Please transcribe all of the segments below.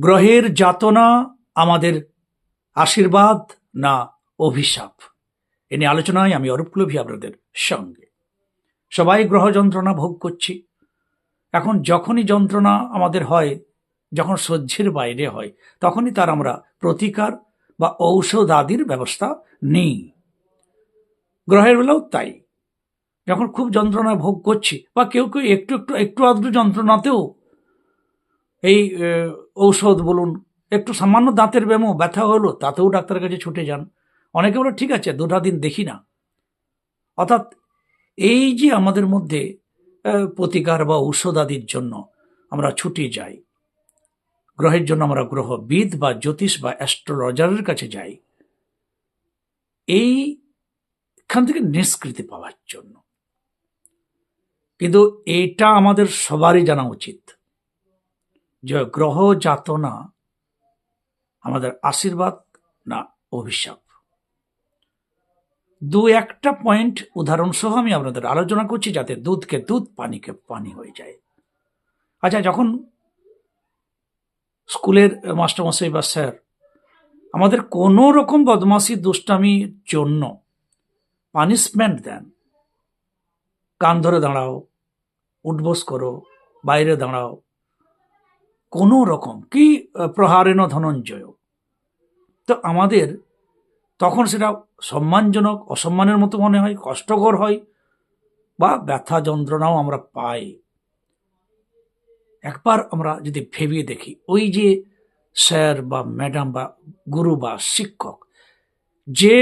গ্রহের যাতনা, আমাদের আশীর্বাদ না অভিশাপ। এ নিয়ে আলোচনায় আমি অরূপলভী আপনাদের সঙ্গে। সবাই গ্রহ যন্ত্রণা ভোগ করছি। এখন যখনই যন্ত্রণা আমাদের হয়, যখন সহ্যের বাইরে হয়, তখনই তার আমরা প্রতিকার বা ঔষধ আদির ব্যবস্থা নিই। গ্রহের বেলাও তাই। যখন খুব যন্ত্রণা ভোগ করছি বা কেউ কেউ একটু একটু একটু আধটু যন্ত্রণাতেও এই ঔষধ বলুন, একটু সামান্য দাঁতের ব্যামো ব্যথা হলো, তাতেও ডাক্তারের কাছে ছুটে যান। অনেকে বলে, ঠিক আছে দুটা দিন দেখি না। অর্থাৎ, এই যে আমাদের মধ্যে প্রতিকার বা ঔষধ আদির জন্য আমরা ছুটে যাই, গ্রহের জন্য আমরা গ্রহবিদ বা জ্যোতিষ বা অ্যাস্ট্রোলজারের কাছে যাই এই এইখান থেকে নিষ্কৃতি পাওয়ার জন্য। কিন্তু এটা আমাদের সবারই জানা উচিত। যে গ্রহ যাতনা আমাদের আশীর্বাদ না অভিশাপ। দু একটা পয়েন্ট উদাহরণ সহ আমি আপনাদের আলোচনা করছি যাতে দুধকে দুধ, পানিকে পানি হয়ে যায়। আচ্ছা যখন স্কুলের মাস্টারমশাই বা স্যার আমাদের কোনো রকম বদমাসি দুষ্টামির জন্য পানিশমেন্ট দেন, কান ধরে দাঁড়াও, উঠবোস করো, বাইরে দাঁড়াও কোনো রকম, কি প্রহারেণ ধনঞ্জয়। তো আমাদের তখন সেটা সম্মানজনক, অসম্মানের মতো মনে হয়, কষ্টকর হয়, বা ব্যথা যন্ত্রণাও আমরা পাই। একবার আমরা যদি ভেবে দেখি, ওই যে স্যার বা ম্যাডাম বা গুরু বা শিক্ষক যে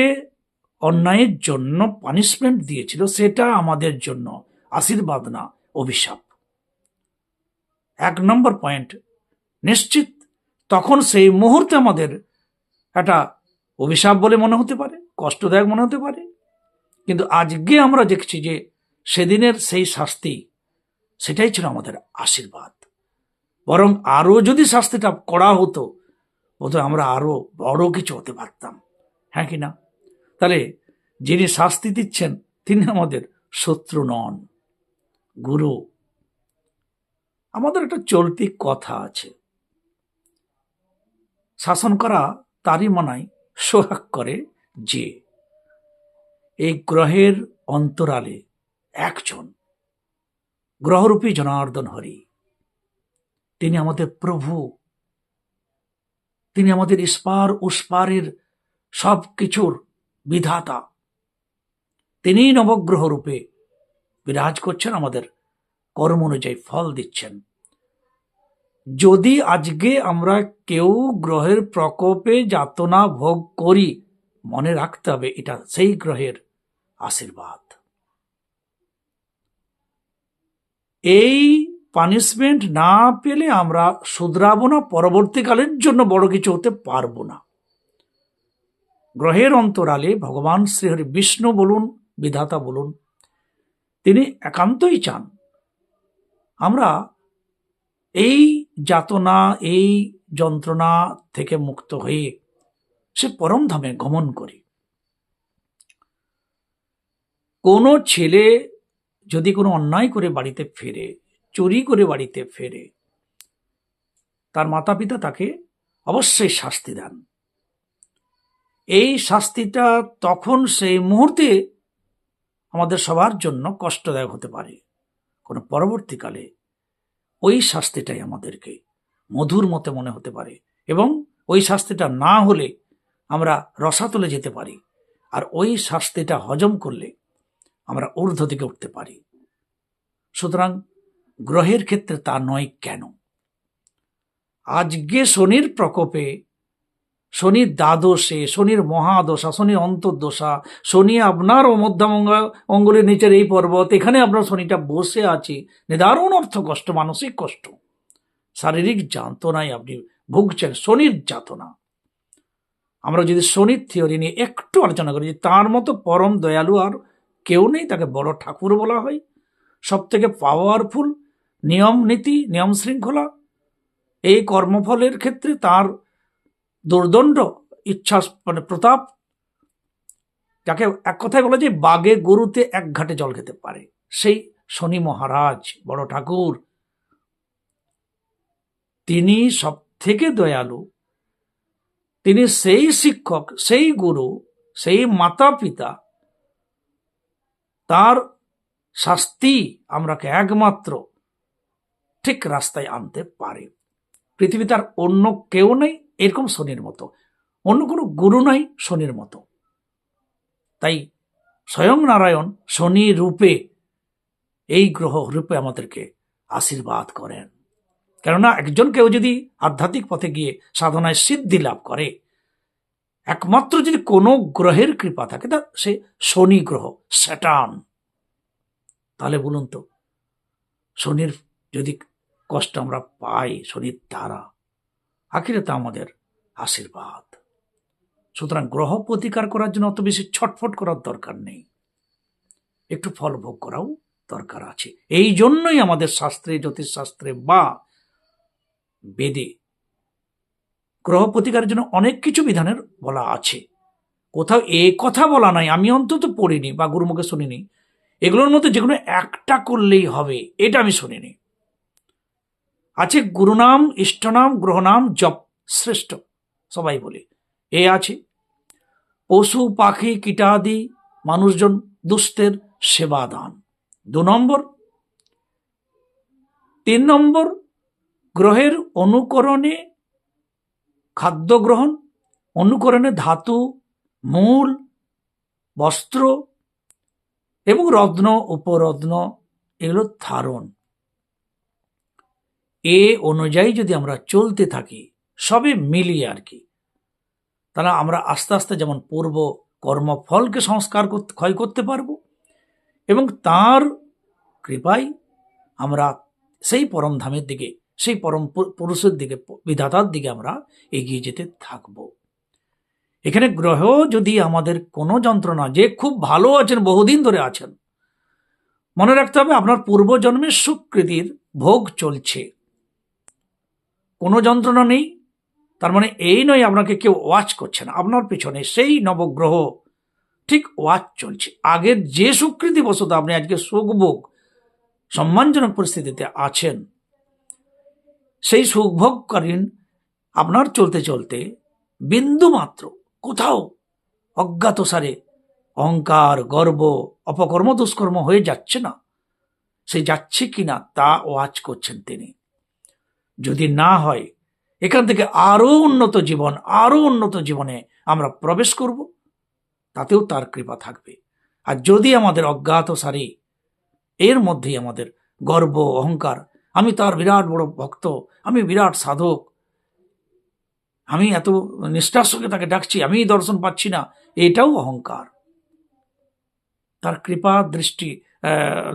অন্যায়ের জন্য পানিশমেন্ট দিয়েছিল, সেটা আমাদের জন্য আশীর্বাদ না, অভিশাপ। এক নম্বর পয়েন্ট নিশ্চিত, তখন সেই মুহূর্তে আমাদের একটা অভিশাপ বলে মনে হতে পারে, কষ্টদায়ক মনে হতে পারে। কিন্তু আজকে আমরা দেখছি যে সেদিনের সেই শাস্তি, সেটাই ছিল আমাদের আশীর্বাদ। বরং আরও যদি শাস্তিটা করা হতো, বোধহয় আমরা আরও বড় কিছু হতে পারতাম। হ্যাঁ কি না? তাহলে যিনি শাস্তি দিচ্ছেন, তিনি আমাদের শত্রু নন, গুরু। আমাদের একটা চলতি কথা আছে। শাসন করা তারই মনায় সোহাগ করে যে। এই গ্রহের অন্তরালে একজন। গ্রহরূপী জনার্দন হরি। তিনি আমাদের প্রভু। তিনি আমাদের ইস্পার উস্পারের সব কিছুর বিধাতা। তিনিই নবগ্রহ রূপে বিরাজ করছেন, আমাদের কর্ম অনুযায়ী ফল দিচ্ছেন। যদি আজকে আমরা কেউ গ্রহের প্রকোপে যাতনা ভোগ করি, মনে রাখতে হবে এটা সেই গ্রহের আশীর্বাদ। এই পানিশমেন্ট না পেলে আমরা শুধরাবো না, পরবর্তীকালের জন্য বড় কিছু হতে পারব না। গ্রহের অন্তরালে ভগবান শ্রীহরি বিষ্ণু বলুন, বিধাতা বলুন, তিনি একান্তই চান। আমরা এই যাতনা, এই যন্ত্রণা থেকে মুক্ত হয়ে সে পরম ধামে গমন করে। কোনো ছেলে যদি কোনো অন্যায় করে বাড়িতে ফেরে, চুরি করে বাড়িতে ফেরে, তার মাতা পিতা তাকে অবশ্যই শাস্তি দেন। এই শাস্তিটা তখন সেই মুহূর্তে আমাদের সবার জন্য কষ্টদায়ক হতে পারে। কোনো পরবর্তীকালে ওই শাস্তিটাই আমাদেরকে মধুর মতে মনে হতে পারে এবং ওই শাস্তিটা না হলে আমরা রসাতলে যেতে পারি আর ওই শাস্তিটা হজম করলে আমরা ঊর্ধ্ব দিকে উঠতে পারি। সুতরাং গ্রহের ক্ষেত্রে তা নয় কেন? আজকে শনির প্রকোপে শনির দ্বাদশে, শনির মহাদশা, শনির অন্তর্দশা, শনি আপনার ও অঙ্গুলির নিচের এই পর্বত, এখানে আপনার শনিটা বসে আছে। নিদারুণ অর্থ, কষ্ট, মানসিক কষ্ট। শারীরিক যাতনায় আপনি ভুগছেন, শনির যাতনা। আমরা যদি শনির থিওরি নিয়ে একটু আলোচনা করি যে তার মতো পরম দয়ালু আর কেউ নেই, তাকে বড় ঠাকুর বলা হয়। সব থেকে পাওয়ারফুল নিয়ম নীতি, নিয়ম শৃঙ্খলা, এই কর্মফলের ক্ষেত্রে তার দুর্দণ্ড, ইচ্ছা মানে প্রতাপ। যাকে এক কথায় বলা যায় বাগে গরুতে এক ঘাটে জল খেতে পারে। সেই শনি মহারাজ, বড় ঠাকুর, তিনি সব থেকে দয়ালু। তিনি সেই শিক্ষক, সেই গুরু, সেই মাতা পিতা তার শাস্তি আমরাকে একমাত্র ঠিক রাস্তায় আনতে পারে। পৃথিবীতে আর অন্য কেউ নেই। এরকম শনির মতো। অন্য কোনো গুরু নাই, শনির মতো। তাই স্বয়ং নারায়ণ শনি রূপে এই গ্রহ রূপে আমাদেরকে আশীর্বাদ করেন। কেননা একজন কেউ যদি আধ্যাত্মিক পথে গিয়ে সাধনায় সিদ্ধি লাভ করে, একমাত্র যদি কোনো গ্রহের কৃপা থাকে, তা সে শনি গ্রহ স্যাটান তাহলে বলুন তো, শনির যদি কষ্ট আমরা পাই, শনির দ্বারা আখিরে তা আমাদের আশীর্বাদ। সুতরাং গ্রহ প্রতিকার করার জন্য অত বেশি ছটফট করার দরকার নেই। একটু ফল ভোগ করাও দরকার আছে। এই জন্যই আমাদের শাস্ত্রে, জ্যোতিষশাস্ত্রে বা বেদে গ্রহ প্রতিকারের জন্য অনেক কিছু বিধানের বলা আছে। কোথাও এ কথা বলা নাই, আমি অন্তত পড়িনি বা গুরুমুখে শুনিনি। এগুলোর মধ্যে যে কোনো একটা করলেই হবে, এটা আমি শুনিনি। আছে গুরুনাম, ইষ্টনাম, গ্রহনাম, জপ, শ্রেষ্ঠ। সবাই বলে, এ আছে। পশু, পাখি, কীটাদি, মানুষজন দুস্থের সেবা দান দু নম্বর। তিন নম্বর, গ্রহের অনুকরণে খাদ্য গ্রহণ, অনুকরণে ধাতু, মূল, বস্ত্র এবং রত্ন, উপরত্ন, এগুলো ধারণ। এ অনুযায়ী যদি আমরা চলতে থাকি সবে মিলিয়ে আর কি। তাহলে আমরা আস্তে আস্তে যেমন পূর্ব কর্মফলকে সংস্কার ক্ষয় করতে পারব এবং তার কৃপায় আমরা সেই পরম ধামের দিকে, সেই পরম পুরুষের দিকে, বিধাতার দিকে আমরা এগিয়ে যেতে থাকব। এখানে গ্রহ যদি আমাদের কোনো যন্ত্রণা, যে খুব ভালো আছেন, বহুদিন ধরে আছেন, মনে রাখতে হবে আপনার পূর্বজন্মের সুকৃতির ভোগ চলছে। কোনো যন্ত্রণা নেই। তার মানে এই নয় আপনাকে কেউ ওয়াচ করছে না। আপনার পিছনে সেই নবগ্রহ ঠিক ওয়াচ চলছে। আগের যে সুকৃতি বশত আপনি আজকে সুখভোগ, সম্মানজনক পরিস্থিতিতে আছেন। সেই সুখভোগকালীন আপনার চলতে চলতে বিন্দু মাত্র, কোথাও অজ্ঞাতসারে অহংকার, গর্ব, অপকর্ম, দুষ্কর্ম হয়ে যাচ্ছে না। সে যাচ্ছে কিনা তা ওয়াচ করছেন তিনি। যদি না হয়, এখান থেকে আরও উন্নত জীবন আরও উন্নত জীবনে আমরা প্রবেশ করব, তাতেও তার কৃপা থাকবে। আর যদি আমাদের অজ্ঞাত সারি, এর মধ্যেই আমাদের গর্ব, অহংকার, আমি তার বিরাট বড় ভক্ত, আমি বিরাট সাধক, আমি এত নিষ্ঠার সঙ্গে তাকে ডাকছি, আমি দর্শন পাচ্ছি না, এটাও অহংকার। তার কৃপা দৃষ্টি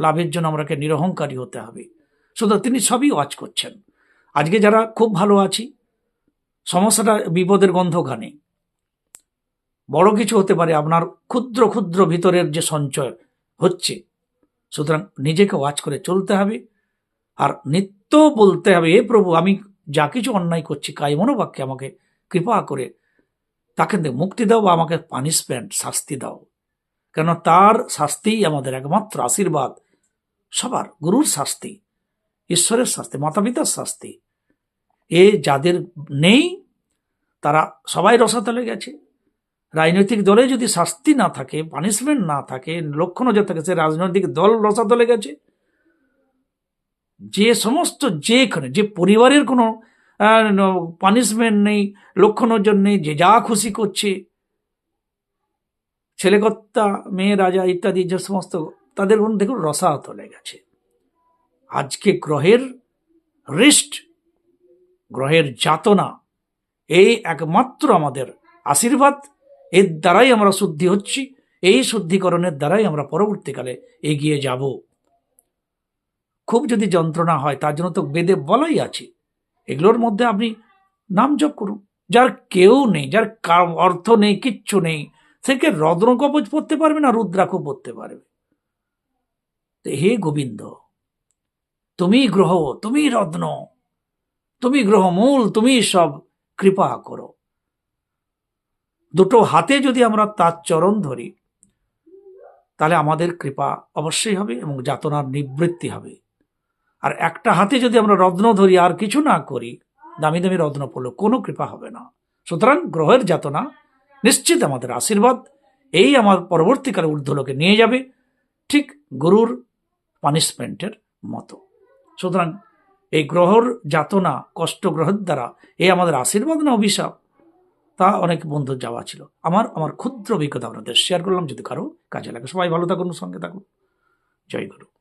লাভের জন্য আমাকে নিরহংকারী হতে হবে। সুতরাং তিনি সবই ওয়াচ করছেন। আজকে যারা খুব ভালো আছি, সমস্যাটা বিপদের গন্ধখানে বড় কিছু হতে পারে, আপনার ক্ষুদ্র ক্ষুদ্র ভিতরের যে সঞ্চয় হচ্ছে, সুতরাং নিজেকে ওয়াচ করে চলতে হবে। আর নিত্য বলতে হবে এ প্রভু, আমি যা কিছু অন্যায় করছি কাই মনোবাক্যে আমাকে কৃপা করে, তাকে মুক্তি দাও বা আমাকে পানিশমেন্ট শাস্তি দাও। কেন তার শাস্তিই আমাদের একমাত্র আশীর্বাদ, সবার গুরুর শাস্তি, ঈশ্বরের শাস্তি মাতা পিতার শাস্তি। এ যাদের নেই, তারা সবাই রসাতলে গেছে। রাজনৈতিক দলে যদি শাস্তি না থাকে পানিশমেন্ট না থাকে লক্ষ্য নজর থাকে, সে রাজনৈতিক দল রসাতলে গেছে। যে সমস্ত যেখানে যে পরিবারের কোনো পানিশমেন্ট নেই লক্ষ্য নজর নেই, যে যা খুশি করছে, ছেলেকর্তা, মেয়ে, রাজা ইত্যাদি যে সমস্ত, তাদের দেখুন রসাতলে গেছে। আজকে গ্রহের রিস্ট গ্রহের যাতনা, এই একমাত্র আমাদের আশীর্বাদ। এর দ্বারাই আমরা শুদ্ধি হচ্ছি, এই শুদ্ধিকরণের দ্বারাই আমরা পরবর্তীকালে এগিয়ে যাব। খুব যদি যন্ত্রণা হয়, তার জন্য তো বেদে বলাই আছে। এগুলোর মধ্যে আপনি নাম জপ করুন। যার কেউ নেই, যার অর্থ নেই, কিচ্ছু নেই সেকে রত্ন কবচ পড়তে পারবে না রুদ্রাক্ষ পড়তে পারবে। হে গোবিন্দ, তুমি গ্রহ, তুমি রত্ন তুমি গ্রহ মূল তুমি সব কৃপা করো। দুটো হাতে যদি আমরা তার চরণ ধরি, তাহলে আমাদের কৃপা অবশ্যই হবে এবং যাতনার নিবৃত্তি হবে। আর একটা হাতে যদি আমরা রত্ন ধরি, আর কিছু না করি, দামি দামি রত্ন পড়লেও কোনো কৃপা হবে না। সুতরাং গ্রহের যাতনা নিশ্চিত আমাদের আশীর্বাদ, এই আমার পরবর্তীকালে ঊর্ধ্বলোকে নিয়ে যাবে ঠিক গুরুর পানিশমেন্টের মতো। সুতরাং এই গ্রহর যাতনা, কষ্ট গ্রহের দ্বারা, এই আমাদের আশীর্বাদ না অভিশাপ? তা অনেক বন্ধুর যাওয়া ছিল। আমার আমার ক্ষুদ্র অভিজ্ঞতা আপনাদের শেয়ার করলাম। যদি কারও কাজে লাগে, সবাই ভালো থাকুন, সঙ্গে থাকুন। জয় গুরু।